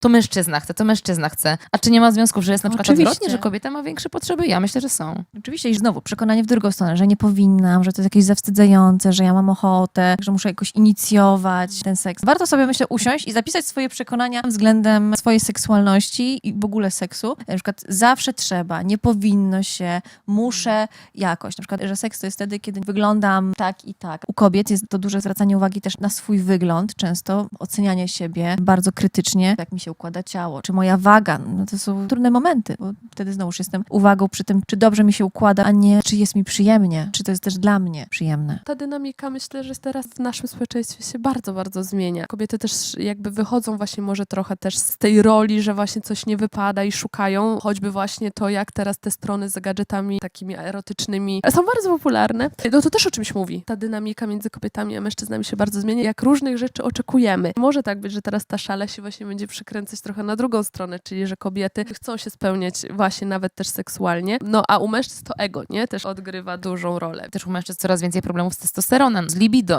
to mężczyzna chce, to mężczyzna chce. A czy nie ma związków, że jest na przykład Oczywiście. odwrotnie, że kobieta ma większe potrzeby? Ja myślę, że są. Oczywiście i znowu przekonanie w drugą stronę, że nie powinnam, że to jest jakieś zawstydzające, że ja mam ochotę, że muszę jakoś inicjować ten seks. Warto sobie, myślę, usiąść i zapisać swoje przekonania względem swojej seksualności i w ogóle seksu. Na przykład zawsze trzeba, nie powinno się, muszę jakoś. Na przykład, że seks to jest wtedy, kiedy wyglądam tak i tak. Kobiet jest to duże zwracanie uwagi też na swój wygląd, często ocenianie siebie bardzo krytycznie, jak mi się układa ciało, czy moja waga. No to są trudne momenty, bo wtedy znowuż jestem uwagą przy tym, czy dobrze mi się układa, a nie czy jest mi przyjemnie, czy to jest też dla mnie przyjemne. Ta dynamika myślę, że teraz w naszym społeczeństwie się bardzo, bardzo zmienia. Kobiety też jakby wychodzą właśnie może trochę też z tej roli, że właśnie coś nie wypada i szukają, choćby właśnie to, jak teraz te strony z gadżetami takimi erotycznymi są bardzo popularne. No to też o czymś mówi. Ta dynamika między kobietami a mężczyznami się bardzo zmienia. Jak różnych rzeczy oczekujemy. Może tak być, że teraz ta szala się właśnie będzie przykręcać trochę na drugą stronę, czyli że kobiety chcą się spełniać właśnie nawet też seksualnie. No a u mężczyzn to ego, nie? Też odgrywa dużą rolę. Też u mężczyzn coraz więcej problemów z testosteronem, z libido.